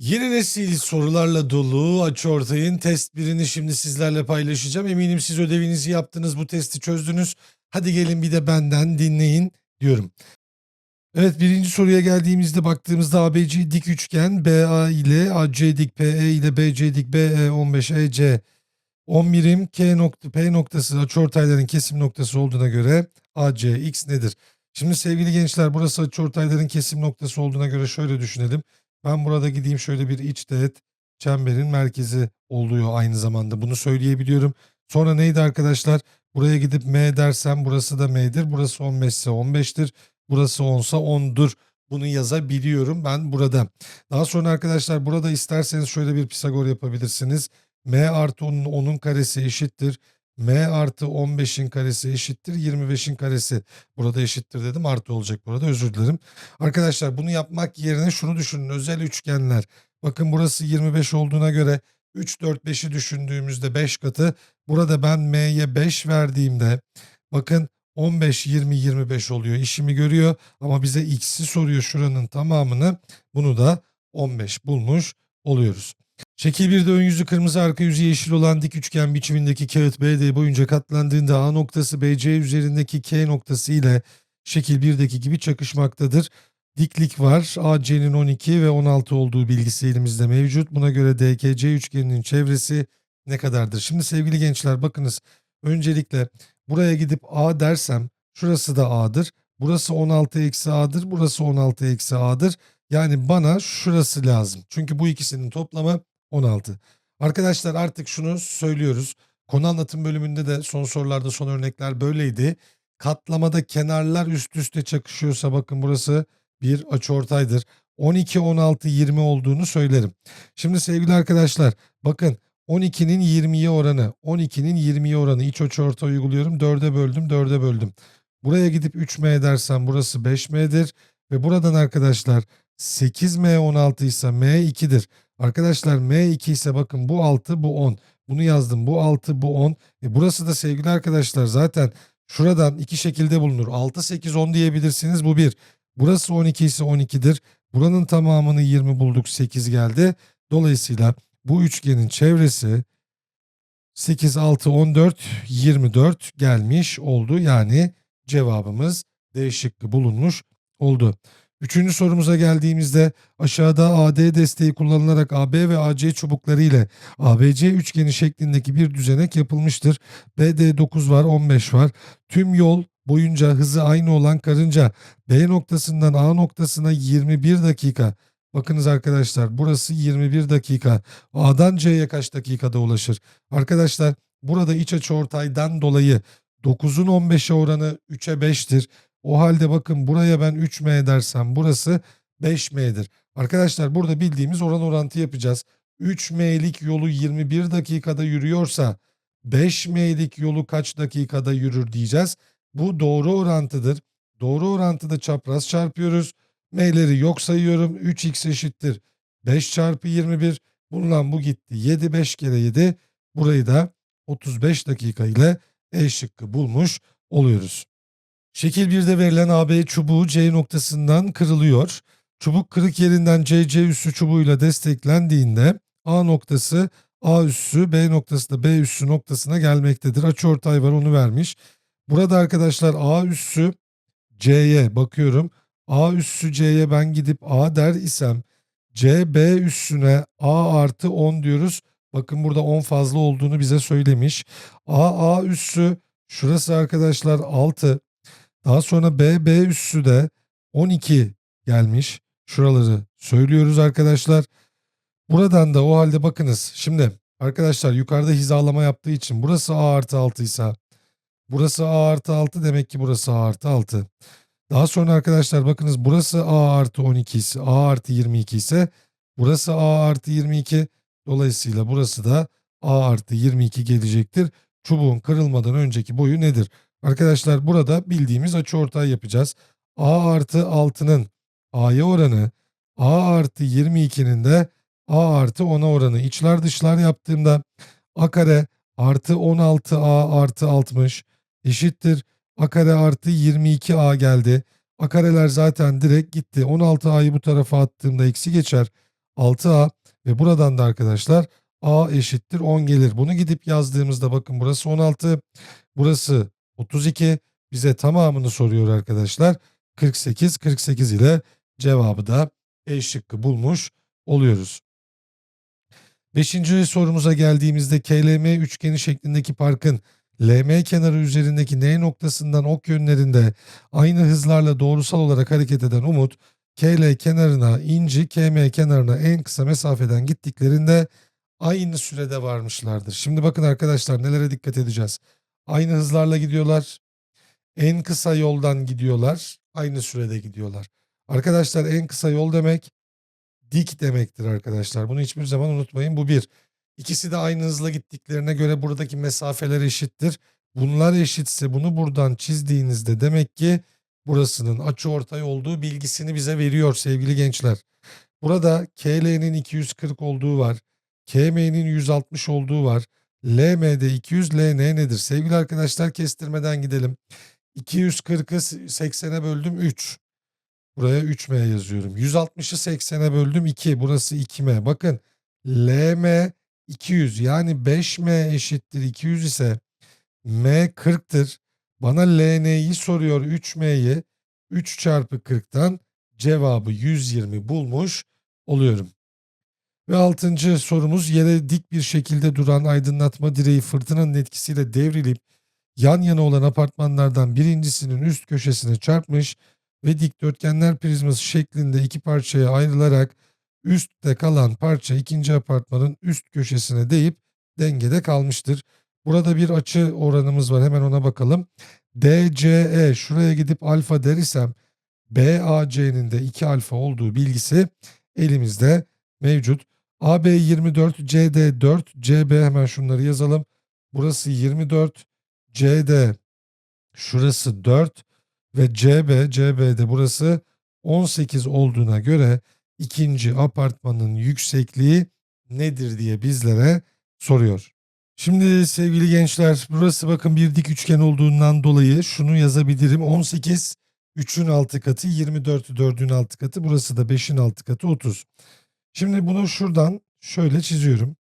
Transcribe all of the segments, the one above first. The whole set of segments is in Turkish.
Yeni nesil sorularla dolu Açıortay'ın test birini şimdi sizlerle paylaşacağım. Eminim siz ödevinizi yaptınız, bu testi çözdünüz. Hadi gelin bir de benden dinleyin diyorum. Evet birinci soruya geldiğimizde baktığımızda ABC dik üçgen BA ile AC dik PE ile BC dik BE 15 EC 10 birim K nokta P noktası açıortayların kesim noktası olduğuna göre AC X nedir? Şimdi sevgili gençler burası açıortayların kesim noktası olduğuna göre şöyle düşünelim. Ben burada gideyim şöyle bir iç teğet çemberin merkezi oluyor aynı zamanda. Bunu söyleyebiliyorum. Sonra neydi arkadaşlar? Buraya gidip M dersem burası da M'dir. Burası 15 ise 15'tir. Burası 10 ise 10'dur. Bunu yazabiliyorum ben burada. Daha sonra arkadaşlar burada isterseniz şöyle bir Pisagor yapabilirsiniz. M artı 10'un 10'un karesi eşittir. M artı 15'in karesi eşittir. 25'in karesi. Burada eşittir dedim. Artı olacak burada. Özür dilerim. Arkadaşlar bunu yapmak yerine şunu düşünün. Özel üçgenler. Bakın burası 25 olduğuna göre 3, 4, 5'i düşündüğümüzde 5 katı. Burada ben M'ye 5 verdiğimde bakın 15, 20, 25 oluyor. İşimi görüyor ama bize x'i soruyor şuranın tamamını. Bunu da 15 bulmuş oluyoruz. Şekil 1'de ön yüzü kırmızı arka yüzü yeşil olan dik üçgen biçimindeki kağıt BD boyunca katlandığında A noktası BC üzerindeki K noktası ile şekil 1'deki gibi çakışmaktadır. Diklik var. AC'nin 12 ve 16 olduğu bilgisi elimizde mevcut. Buna göre DKC üçgeninin çevresi ne kadardır? Şimdi sevgili gençler bakınız. Öncelikle buraya gidip A dersem şurası da A'dır. Burası 16 eksi A'dır. Burası 16 eksi A'dır. Yani bana şurası lazım. Çünkü bu ikisinin toplamı 16. Arkadaşlar artık şunu söylüyoruz. Konu anlatım bölümünde de son sorularda son örnekler böyleydi. Katlamada kenarlar üst üste çakışıyorsa bakın burası bir açıortaydır. 12, 16, 20 olduğunu söylerim. Şimdi sevgili arkadaşlar bakın 12'nin 20'ye oranı 12'nin 20'ye oranı iç açıortay uyguluyorum. 4'e böldüm 4'e böldüm. Buraya gidip 3M dersem burası 5M'dir. Ve buradan arkadaşlar 8M 16 ise M 2'dir. Arkadaşlar M2 ise bakın bu 6 bu 10. Bunu yazdım bu 6 bu 10. E burası da sevgili arkadaşlar zaten şuradan iki şekilde bulunur. 6 8 10 diyebilirsiniz bu bir. Burası 12 ise 12'dir. Buranın tamamını 20 bulduk 8 geldi. Dolayısıyla bu üçgenin çevresi 8 6 14 24 gelmiş oldu. Yani cevabımız D şıkkı bulunmuş oldu. Üçüncü sorumuza geldiğimizde aşağıda AD desteği kullanılarak AB ve AC çubukları ile ABC üçgeni şeklindeki bir düzenek yapılmıştır. BD 9 var 15 var. Tüm yol boyunca hızı aynı olan karınca B noktasından A noktasına 21 dakika. Bakınız arkadaşlar burası 21 dakika. A'dan C'ye kaç dakikada ulaşır? Arkadaşlar burada iç açı ortaydan dolayı 9'un 15'e oranı 3'e 5'tir. O halde bakın buraya ben 3M dersem burası 5M'dir. Arkadaşlar burada bildiğimiz oran orantı yapacağız. 3M'lik yolu 21 dakikada yürüyorsa 5M'lik yolu kaç dakikada yürür diyeceğiz. Bu doğru orantıdır. Doğru orantıda çapraz çarpıyoruz. M'leri yok sayıyorum. 3x eşittir. 5 çarpı 21. Bundan bu gitti. 7 5 kere 7. Burayı da 35 dakika ile E şıkkı bulmuş oluyoruz. Şekil 1'de verilen AB çubuğu C noktasından kırılıyor. Çubuk kırık yerinden CC üssü çubuğuyla desteklendiğinde A noktası A üssü, B noktası da B üssü noktasına gelmektedir. Açıortay var onu vermiş. Burada arkadaşlar A üssü C'ye bakıyorum. A üssü C'ye ben gidip A der isem C B üssüne A artı 10 diyoruz. Bakın burada 10 fazla olduğunu bize söylemiş. A A üssü şurası arkadaşlar 6. Daha sonra B, B üssü de 12 gelmiş. Şuraları söylüyoruz arkadaşlar. Buradan da o halde bakınız. Şimdi arkadaşlar yukarıda hizalama yaptığı için burası A artı 6 ise burası A artı 6 demek ki burası A artı 6. Daha sonra arkadaşlar bakınız burası A artı 12 ise A artı 22 ise burası A artı 22. Dolayısıyla burası da A artı 22 gelecektir. Çubuğun kırılmadan önceki boyu nedir? Arkadaşlar burada bildiğimiz açıortay yapacağız. A artı 6'nın A'ya oranı A artı 22'nin de A artı 10'a oranı. İçler dışlar yaptığımda A kare artı 16A artı 60 eşittir. A kare artı 22A geldi. A kareler zaten direkt gitti. 16A'yı bu tarafa attığımda eksi geçer. 6A ve buradan da arkadaşlar A eşittir 10 gelir. Bunu gidip yazdığımızda bakın burası 16, burası 32. Bize tamamını soruyor arkadaşlar. 48, 48 ile cevabı da E şıkkı bulmuş oluyoruz. Beşinci sorumuza geldiğimizde KLM üçgeni şeklindeki parkın LM kenarı üzerindeki N noktasından ok yönlerinde aynı hızlarla doğrusal olarak hareket eden Umut, KL kenarına inci, KM kenarına en kısa mesafeden gittiklerinde aynı sürede varmışlardır. Şimdi bakın arkadaşlar nelere dikkat edeceğiz. Aynı hızlarla gidiyorlar. En kısa yoldan gidiyorlar. Aynı sürede gidiyorlar. Arkadaşlar en kısa yol demek dik demektir arkadaşlar. Bunu hiçbir zaman unutmayın. Bu bir. İkisi de aynı hızla gittiklerine göre buradaki mesafeler eşittir. Bunlar eşitse bunu buradan çizdiğinizde demek ki burasının açıortay olduğu bilgisini bize veriyor sevgili gençler. Burada KL'nin 240 olduğu var. KM'nin 160 olduğu var. LM'de 200 LN nedir? Sevgili arkadaşlar kestirmeden gidelim. 240'ı 80'e böldüm 3. Buraya 3M yazıyorum. 160'ı 80'e böldüm 2. Burası 2M. Bakın LM 200 yani 5M eşittir 200 ise M 40'tır. Bana LN'yi soruyor 3M'yi. 3 çarpı 40'tan cevabı 120 bulmuş oluyorum. Ve altıncı sorumuz yere dik bir şekilde duran aydınlatma direği fırtınanın etkisiyle devrilip yan yana olan apartmanlardan birincisinin üst köşesine çarpmış ve dikdörtgenler prizması şeklinde iki parçaya ayrılarak üstte kalan parça ikinci apartmanın üst köşesine değip dengede kalmıştır. Burada bir açı oranımız var hemen ona bakalım. DCE şuraya gidip alfa dersem BAC'nin de 2 alfa olduğu bilgisi elimizde mevcut. AB 24, CD 4, CB hemen şunları yazalım. Burası 24, CD şurası 4 ve CB, CB'de burası 18 olduğuna göre ikinci apartmanın yüksekliği nedir diye bizlere soruyor. Şimdi sevgili gençler burası bakın bir dik üçgen olduğundan dolayı şunu yazabilirim. 18 3'ün altı katı 24 4'ün altı katı burası da 5'in altı katı 30. Şimdi bunu şuradan şöyle çiziyorum.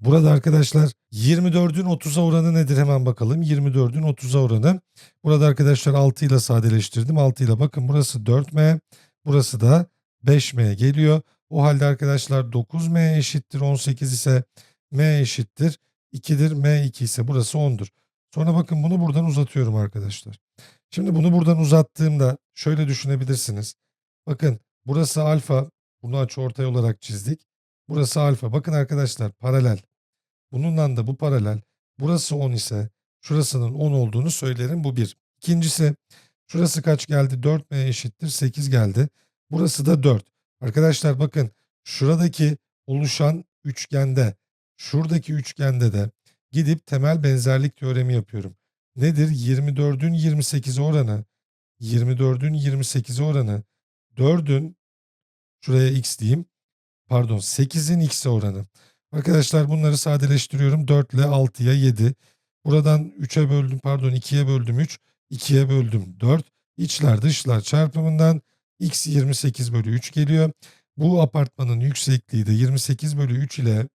Burada arkadaşlar 24'ün 30'a oranı nedir hemen bakalım. 24'ün 30'a oranı. Burada arkadaşlar 6 ile sadeleştirdim. 6 ile bakın burası 4M. Burası da 5M geliyor. O halde arkadaşlar 9M eşittir 18 ise M eşittir 2'dir. M 2 ise burası 10'dur. Sonra bakın bunu buradan uzatıyorum arkadaşlar. Şimdi bunu buradan uzattığımda şöyle düşünebilirsiniz. Bakın burası alfa. Bunu açıortay olarak çizdik. Burası alfa. Bakın arkadaşlar paralel. Bununla da bu paralel. Burası 10 ise şurasının 10 olduğunu söylerim. Bu bir. İkincisi şurası kaç geldi? 4m eşittir 8 geldi. Burası da 4. Arkadaşlar bakın şuradaki oluşan üçgende şuradaki üçgende de gidip temel benzerlik teoremi yapıyorum. Nedir? 24'ün 28'e oranı 24'ün 28'e oranı 4'ün şuraya x diyeyim pardon 8'in x'e oranı. Arkadaşlar bunları sadeleştiriyorum. 4 ile 6'ya 7. Buradan 3'e böldüm pardon 2'ye böldüm 3. 2'ye böldüm 4. İçler dışlar çarpımından x 28 bölü 3 geliyor. Bu apartmanın yüksekliği de 28 bölü 3 ile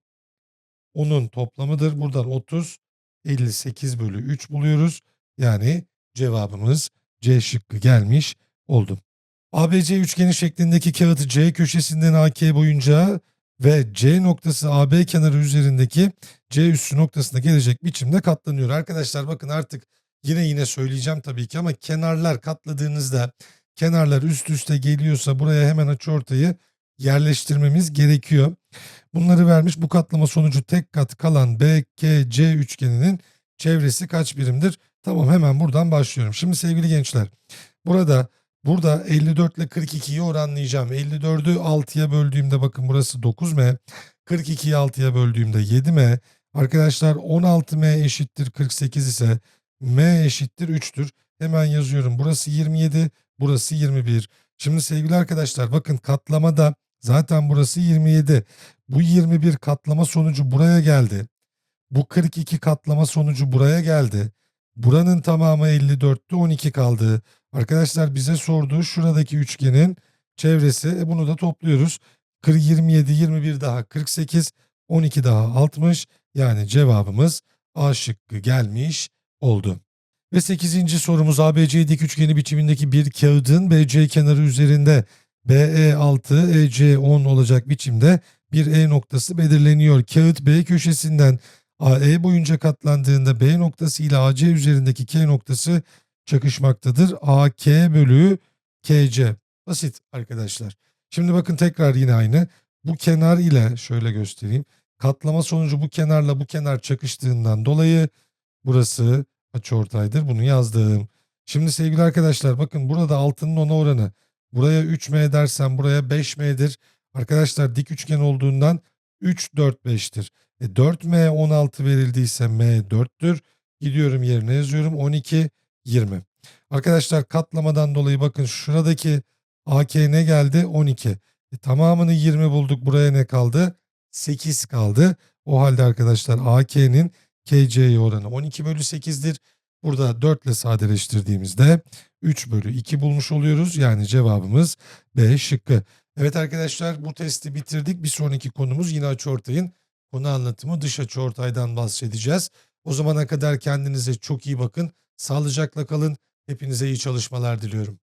onun toplamıdır. Buradan 30 58 bölü 3 buluyoruz. Yani cevabımız C şıkkı gelmiş oldu. ABC üçgeni şeklindeki kağıt C köşesinden AK boyunca ve C noktası AB kenarı üzerindeki C üssü noktasına gelecek biçimde katlanıyor. Arkadaşlar bakın artık yine yine söyleyeceğim tabii ki ama kenarlar katladığınızda kenarlar üst üste geliyorsa buraya hemen açıortayı yerleştirmemiz gerekiyor. Bunları vermiş bu katlama sonucu tek kat kalan BKC üçgeninin çevresi kaç birimdir? Tamam hemen buradan başlıyorum. Şimdi sevgili gençler burada Burada 54 ile 42'yi oranlayacağım. 54'ü 6'ya böldüğümde bakın burası 9M. 42'yi 6'ya böldüğümde 7M. Arkadaşlar 16M eşittir 48 ise M eşittir 3'tür. Hemen yazıyorum. Burası 27, burası 21. Şimdi sevgili arkadaşlar bakın katlamada zaten burası 27. Bu 21 katlama sonucu buraya geldi. Bu 42 katlama sonucu buraya geldi. Buranın tamamı 54'tü 12 kaldı. Arkadaşlar bize sorduğu şuradaki üçgenin çevresi. E bunu da topluyoruz. Kır 27, 21 daha 48, 12 daha 60. Yani cevabımız A şıkkı gelmiş oldu. Ve 8. sorumuz ABC dik üçgeni biçimindeki bir kağıdın BC kenarı üzerinde BE 6, EC 10 olacak biçimde bir E noktası belirleniyor. Kağıt B köşesinden AE boyunca katlandığında B noktası ile AC üzerindeki K noktası çakışmaktadır. AK bölü KC. Basit arkadaşlar. Şimdi bakın tekrar yine aynı. Bu kenar ile şöyle göstereyim. Katlama sonucu bu kenarla bu kenar çakıştığından dolayı burası açıortaydır. Bunu yazdım. Şimdi sevgili arkadaşlar bakın burada altının ona oranı. Buraya 3M dersem buraya 5M'dir. Arkadaşlar dik üçgen olduğundan 3, 4, 5'tir. E 4M 16 verildiyse M 4'tür. Gidiyorum yerine yazıyorum 12, 20. Arkadaşlar katlamadan dolayı bakın şuradaki AK ne geldi? 12. E, tamamını 20 bulduk. Buraya ne kaldı? 8 kaldı. O halde arkadaşlar AK'nin KC'ye oranı 12 bölü 8'dir. Burada 4 ile sadeleştirdiğimizde 3 bölü 2 bulmuş oluyoruz. Yani cevabımız B şıkkı. Evet arkadaşlar bu testi bitirdik. Bir sonraki konumuz yine açıortayın konu anlatımı dış açıortaydan bahsedeceğiz. O zamana kadar kendinize çok iyi bakın. Sağlıcakla kalın. Hepinize iyi çalışmalar diliyorum.